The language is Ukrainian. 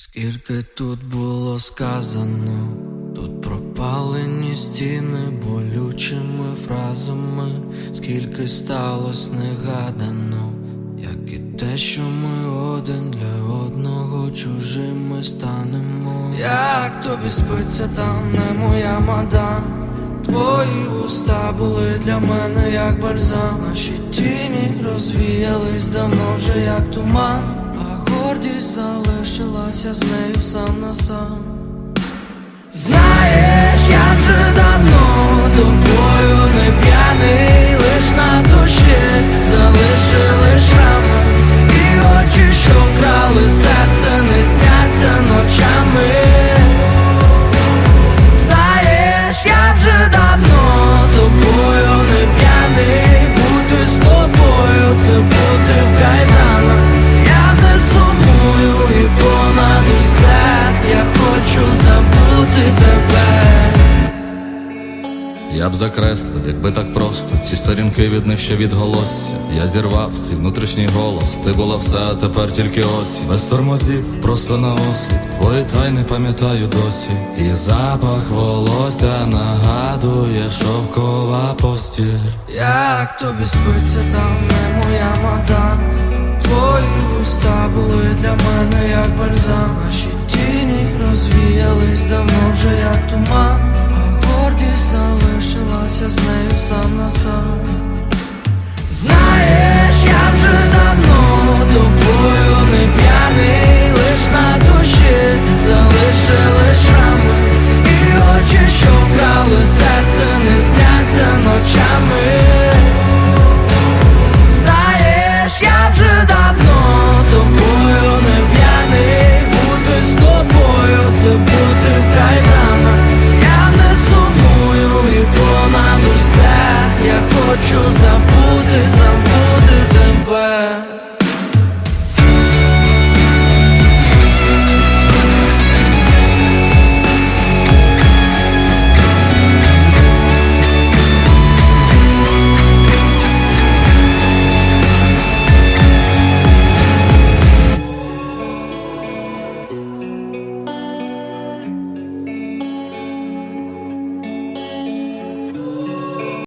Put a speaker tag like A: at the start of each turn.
A: Скільки тут було сказано, тут пропалені стіни болючими фразами, скільки сталося негадано, як і те, що ми один для одного чужими станемо. Як тобі спиться там, не моя мадам Твої вуста були для мене як бальзам. Наші тіні розвіялись давно вже як туман. А гордість залишилася з нею сам на сам. Знаєш, Я
B: б закреслив, якби так просто ці сторінки від них ще відголосся. Я зірвав свій внутрішній голос. Ти була все, а тепер тільки осінь. Без тормозів, просто на осліп. Твої тайни пам'ятаю досі. І запах волосся нагадує шовкова постіль.
A: Як тобі спиться там не моя мадам Твої вуста були для мене як бальзам Наші тіні розвіялись давно вже як туман забути, забути тебе